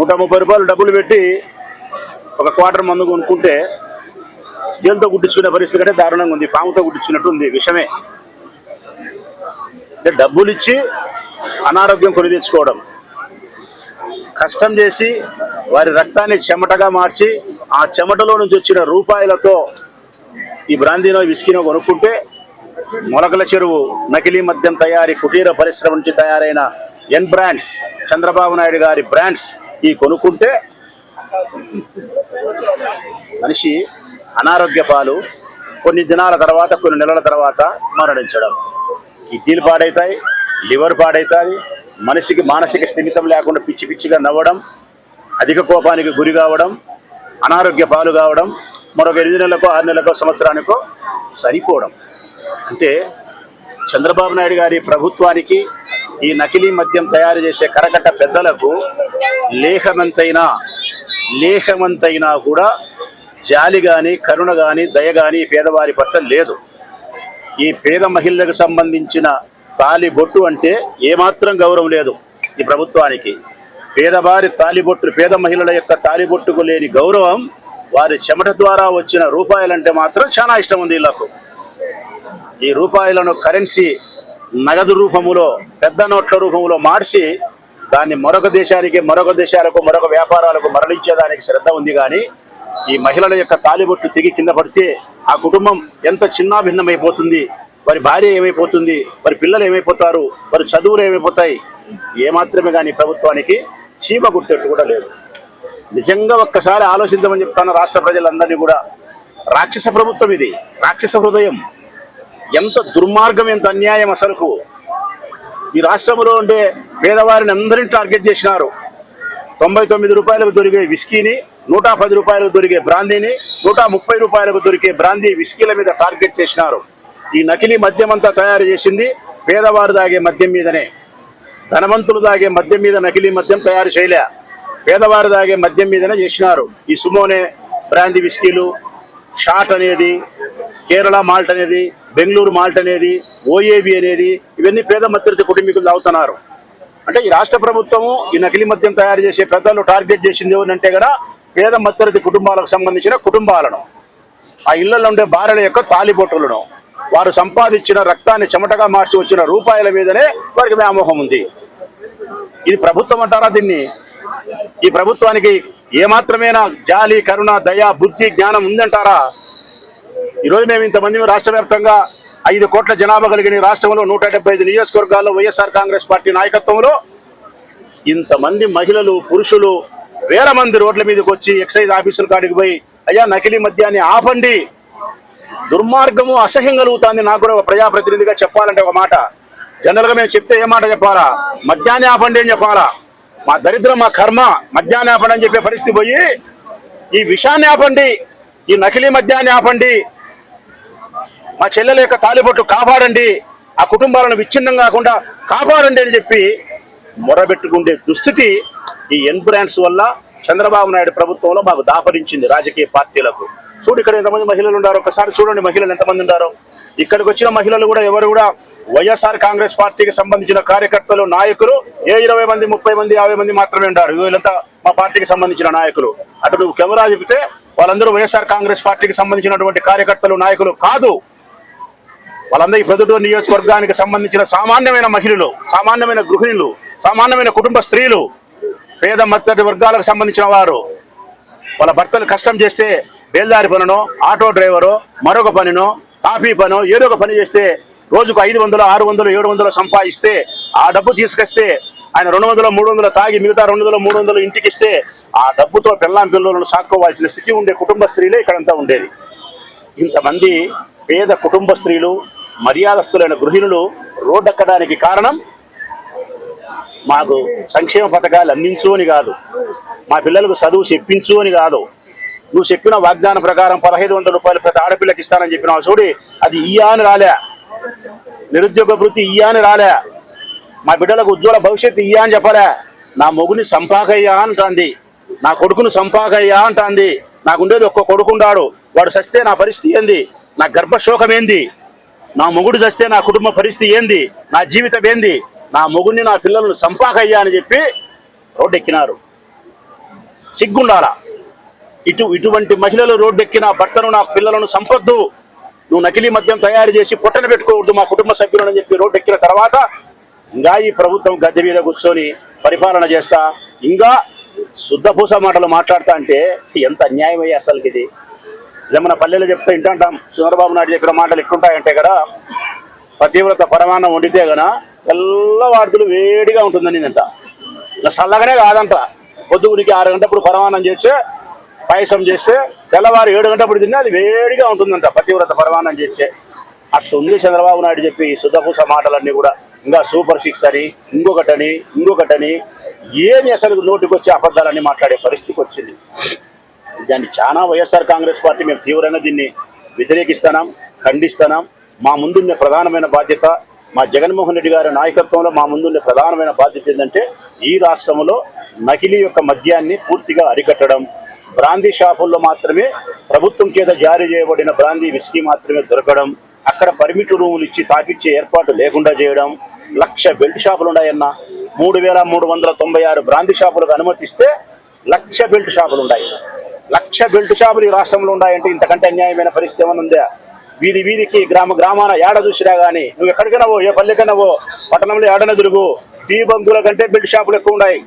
నూట ముప్పై రూపాయలు డబ్బులు పెట్టి ఒక క్వార్టర్ మందు కొనుక్కుంటే జైలుతో గుడ్డించుకునే పరిస్థితి కంటే దారుణంగా ఉంది. పాముతో గుడ్డించుకున్నట్టు ఉంది విషమే. అంటే డబ్బులు ఇచ్చి అనారోగ్యం కొని తెచ్చుకోవడం కష్టం చేసి వారి రక్తాన్ని చెమటగా మార్చి ఆ చెమటలో నుంచి వచ్చిన రూపాయలతో ఈ బ్రాందీనో విస్కీనో కొనుక్కుంటే మొలకల చెరువు నకిలీ మద్యం తయారీ కుటీర పరిశ్రమ నుంచి తయారైన ఎన్ బ్రాండ్స్ చంద్రబాబు నాయుడు గారి బ్రాండ్స్ ఈ కొనుక్కుంటే మనిషి అనారోగ్య పాలు కొన్ని దినాల తర్వాత కొన్ని నెలల తర్వాత మరణించడం. కిడ్నీలు పాడవుతాయి లివర్ పాడవుతుంది మనిషికి మానసిక స్థిమితం లేకుండా పిచ్చి పిచ్చిగా నవ్వడం అధిక కోపానికి గురి కావడం అనారోగ్య పాలు కావడం మరొక ఎనిమిది నెలలకో ఆరు నెలలకో సంవత్సరానికో సరిపోవడం. అంటే చంద్రబాబు నాయుడు గారి ప్రభుత్వానికి ఈ నకిలీ మద్యం తయారు చేసే కరకట పెద్దలకు లేఖమంతైనా లేఖమంతైనా కూడా జాలి కానీ కరుణ కానీ దయ కానీ పేదవారి పట్ల లేదు. ఈ పేద మహిళలకు సంబంధించిన తాలిబొట్టు అంటే ఏమాత్రం గౌరవం లేదు ఈ ప్రభుత్వానికి. పేదవారి తాలిబొట్టు పేద మహిళల యొక్క తాలిబొట్టుకు లేని గౌరవం వారి చెమట ద్వారా వచ్చిన రూపాయలంటే మాత్రం చాలా ఇష్టం ఉంది వీళ్ళకు. ఈ రూపాయలను కరెన్సీ నగదు రూపములో పెద్ద నోట్ల రూపంలో మార్చి దాన్ని మరొక దేశానికి మరొక దేశాలకు మరొక వ్యాపారాలకు మరలించేదానికి శ్రద్ధ ఉంది కానీ ఈ మహిళల యొక్క తాలిబొట్లు తిగి కింద పడితే ఆ కుటుంబం ఎంత చిన్నాభిన్నమైపోతుంది వారి భార్య ఏమైపోతుంది వారి పిల్లలు ఏమైపోతారు వారి చదువులు ఏమైపోతాయి ఏమాత్రమే కానీ ప్రభుత్వానికి చీమ గుట్టేట్టు కూడా లేదు. నిజంగా ఒక్కసారి ఆలోచిద్దామని చెప్తాను రాష్ట్ర ప్రజలందరినీ కూడా. రాక్షస ప్రభుత్వం ఇది రాక్షస హృదయం. ఎంత దుర్మార్గం ఎంత అన్యాయం అసలుకు. ఈ రాష్ట్రంలో ఉండే పేదవారిని అందరినీ టార్గెట్ చేసినారు. తొంభై తొమ్మిది రూపాయలకు దొరికే విస్కీని నూట పది రూపాయలకు దొరికే బ్రాందీని నూట ముప్పై రూపాయలకు దొరికే బ్రాందీ విస్కీల మీద టార్గెట్ చేసినారు. ఈ నకిలీ మద్యం అంతా తయారు చేసింది పేదవారు తాగే మద్యం మీదనే. ధనవంతులు తాగే మద్యం మీద నకిలీ మద్యం తయారు చేయలే. పేదవారు తాగే మద్యం మీదనే చేసినారు. ఈ సుమోనే బ్రాందీ విస్కీలు షాట్ అనేది కేరళ మాల్ట్ అనేది బెంగళూరు మాల్ట్ అనేది ఓఏబి అనేది ఇవన్నీ పేద మధ్యతరగతి కుటుంబీకులు తాగుతున్నారు. అంటే ఈ రాష్ట్ర ప్రభుత్వము ఈ నకిలీ మద్యం తయారు చేసే పెద్దలు టార్గెట్ చేసింది ఏమంటే కూడా పేద మధ్యతరగతి కుటుంబాలకు సంబంధించిన కుటుంబాలను. ఆ ఇళ్ళలో ఉండే భార్యల యొక్క తాలిబొట్టులను. వారు సంపాదించిన రక్తాన్ని చెమటగా మార్చి వచ్చిన రూపాయల మీదనే వారికి వ్యామోహం ఉంది. ఇది ప్రభుత్వం అంటారా దీన్ని? ఈ ప్రభుత్వానికి ఏమాత్రమేనా జాలి కరుణ దయ బుద్ధి జ్ఞానం ఉందంటారా? ఈరోజు మేము ఇంతమంది రాష్ట్ర వ్యాప్తంగా ఐదు కోట్ల జనాభా కలిగిన ఈ రాష్ట్రంలో నూట డెబ్బై ఐదు నియోజకవర్గాల్లో వైఎస్ఆర్ కాంగ్రెస్ పార్టీ నాయకత్వంలో ఇంతమంది మహిళలు పురుషులు వేల మంది రోడ్ల మీదకి వచ్చి ఎక్సైజ్ ఆఫీసుల కాడికి పోయి అయ్యా నకిలీ మద్యాన్ని ఆపండి. దుర్మార్గము అసహ్యం కలుగుతుంది నాకు కూడా ఒక ప్రజాప్రతినిధిగా చెప్పాలంటే ఒక మాట. జనరల్గా మేము చెప్తే ఏ మాట చెప్పాలా? మద్యాన్ని ఆపండి అని చెప్పాలా? మా దరిద్రం మా కర్మ మద్యాన్ని ఆపండి అని చెప్పే పరిస్థితి పోయి ఈ విషాన్ని ఆపండి. ఈ నకిలీ మద్యాన్ని ఆపండి. మా చెల్లెల యొక్క తాలిబొట్టు కాపాడండి ఆ కుటుంబాలను విచ్ఛిన్నం కాకుండా కాపాడండి అని చెప్పి మొరబెట్టుకుండే దుస్థితి ఈ ఎన్ బ్రాండ్స్ వల్ల చంద్రబాబు నాయుడు ప్రభుత్వంలో మాకు దాపరించింది రాజకీయ పార్టీలకు. చూడు ఇక్కడ ఎంతమంది మహిళలు ఉన్నారో ఒకసారి చూడండి మహిళలు ఎంతమంది ఉన్నారో ఇక్కడికి వచ్చిన మహిళలు కూడా ఎవరు కూడా వైఎస్ఆర్ కాంగ్రెస్ పార్టీకి సంబంధించిన కార్యకర్తలు నాయకులు ఏ ఇరవై మంది ముప్పై మంది యాభై మంది మాత్రమే ఉంటారు వీళ్ళంతా మా పార్టీకి సంబంధించిన నాయకులు. అటు నువ్వు కెమెరా చెబితే వాళ్ళందరూ వైఎస్ఆర్ కాంగ్రెస్ పార్టీకి సంబంధించినటువంటి కార్యకర్తలు నాయకులు కాదు. వాళ్ళందరూ ఈ ప్రొద్దుటూరు నియోజకవర్గానికి సంబంధించిన సామాన్యమైన మహిళలు సామాన్యమైన గృహిణులు సామాన్యమైన కుటుంబ స్త్రీలు పేద మద్దతు వర్గాలకు సంబంధించిన వారు. వాళ్ళ భర్తలు కష్టం చేస్తే బేల్దారి పనునో ఆటో డ్రైవరో మరొక పనినో కాఫీ పనో ఏదో ఒక పని చేస్తే రోజుకు ఐదు వందలు ఆరు వందలు ఏడు వందలు సంపాదిస్తే ఆ డబ్బు తీసుకొస్తే ఆయన రెండు వందలు మూడు వందలు తాగి మిగతా రెండు వందలు మూడు వందలు ఇంటికి ఇస్తే ఆ డబ్బుతో పిల్లం పిల్లలను సాక్కోవాల్సిన స్థితి ఉండే కుటుంబ స్త్రీలే ఇక్కడంతా ఉండేది. ఇంతమంది పేద కుటుంబ స్త్రీలు మర్యాదస్తులైన గృహిణులు రోడ్డెక్కడానికి కారణం మాకు సంక్షేమ పథకాలు అందించు అని కాదు. మా పిల్లలకు చదువు చెప్పించు అని కాదు. నువ్వు చెప్పిన వాగ్దానం ప్రకారం పదహైదు వందల రూపాయలు ప్రతి ఆడపిల్లకి ఇస్తానని చెప్పిన చూడి అది ఇయ్యా అని రాలే. నిరుద్యోగ వృత్తి ఇయ్యా అని రాలే. మా బిడ్డలకు ఉజ్వల భవిష్యత్తు ఇయ్యా అని చెప్పలే. నా మొగుని సంపాకయ్యా అంటాంది. నా కొడుకును సంపాకయ్యా అంటాంది. నాకు ఉండేది ఒక్క కొడుకుండాడు. వాడు చస్తే నా పరిస్థితి ఏంది? నా గర్భశోకం ఏంది? నా మొగుడు చస్తే నా కుటుంబ పరిస్థితి ఏంది? నా జీవితం ఏంది? నా మొగుడిని నా పిల్లలను సంపాకయ్యా అని చెప్పి రోడ్డెక్కినారు. సిగ్గుండాలా. ఇటు ఇటువంటి మహిళలు రోడ్డెక్కిన భర్తను నా పిల్లలను సంపొద్దు. నువ్వు నకిలీ మద్యం తయారు చేసి పొట్టన పెట్టుకోవద్దు మా కుటుంబ సభ్యులను చెప్పి రోడ్డెక్కిన తర్వాత ఇంకా ఈ ప్రభుత్వం గద్దె మీద కూర్చొని పరిపాలన చేస్తా ఇంకా శుద్ధపూస మాటలు మాట్లాడతా అంటే ఎంత అన్యాయం అయ్యే అసలుకి ఇది? ఏమన్నా పల్లెలు చెప్తే ఇంటంటాం చంద్రబాబు నాయుడు చెప్పిన మాటలు ఎట్లుంటాయంటే కదా పతివ్రత పరమాన్నం వండితే గన తెల్లవాడుతులు వేడిగా ఉంటుందని అంట ఇంకా చల్లగానే కాదంట. పొద్దుగుడికి ఆరు గంటప్పుడు పరమాన్నం చేస్తే పాయసం చేస్తే తెల్లవారు ఏడు గంటప్పుడు తిన్నా అది వేడిగా ఉంటుందంట. పతివ్రత పరమాన్నం చేస్తే. అట్టుంది చంద్రబాబు నాయుడు చెప్పి ఈ శుద్ధపూస మాటలన్నీ కూడా. ఇంకా సూపర్ సిక్స్ అని ఇంకొకటని ఇంకొకటని ఏమి అసలు నోటికొచ్చి అబద్ధాలని మాట్లాడే పరిస్థితికి వచ్చింది. దాన్ని చాలా వైఎస్ఆర్ కాంగ్రెస్ పార్టీ మేము తీవ్రంగా దీన్ని వ్యతిరేకిస్తున్నాం ఖండిస్తున్నాం. మా ముందున్న ప్రధానమైన బాధ్యత మా జగన్మోహన్ రెడ్డి గారి నాయకత్వంలో మా ముందున్న ప్రధానమైన బాధ్యత ఏంటంటే ఈ రాష్ట్రంలో నకిలీ యొక్క మద్యాన్ని పూర్తిగా అరికట్టడం. బ్రాందీ షాపుల్లో మాత్రమే ప్రభుత్వం చేత జారీ చేయబడిన బ్రాందీ విస్కీ మాత్రమే దొరకడం. అక్కడ పర్మిట్ రూములు ఇచ్చి తాకిచ్చే ఏర్పాటు లేకుండా చేయడం లక్ష బెల్ట్ షాపులు ఉన్నాయన్న మూడు వేల మూడు వందల తొంభై ఆరు బ్రాందీ షాపులకు అనుమతిస్తే లక్ష బెల్ట్ షాపులు ఉన్నాయి. లక్ష బెల్ట్ షాపులు ఈ రాష్ట్రంలో ఉన్నాయంటే ఇంతకంటే అన్యాయమైన పరిస్థితి ఏమైనా ఉందా? వీధి వీధికి గ్రామ గ్రామాన ఏడ చూసినా కానీ నువ్వు ఎక్కడికైనా పో ఏ పల్లెకైనా పో పట్టణంలో ఏడన తిరుగు టీ బంధువుల కంటే బెల్ట్ షాపులు ఎక్కువ ఉన్నాయి.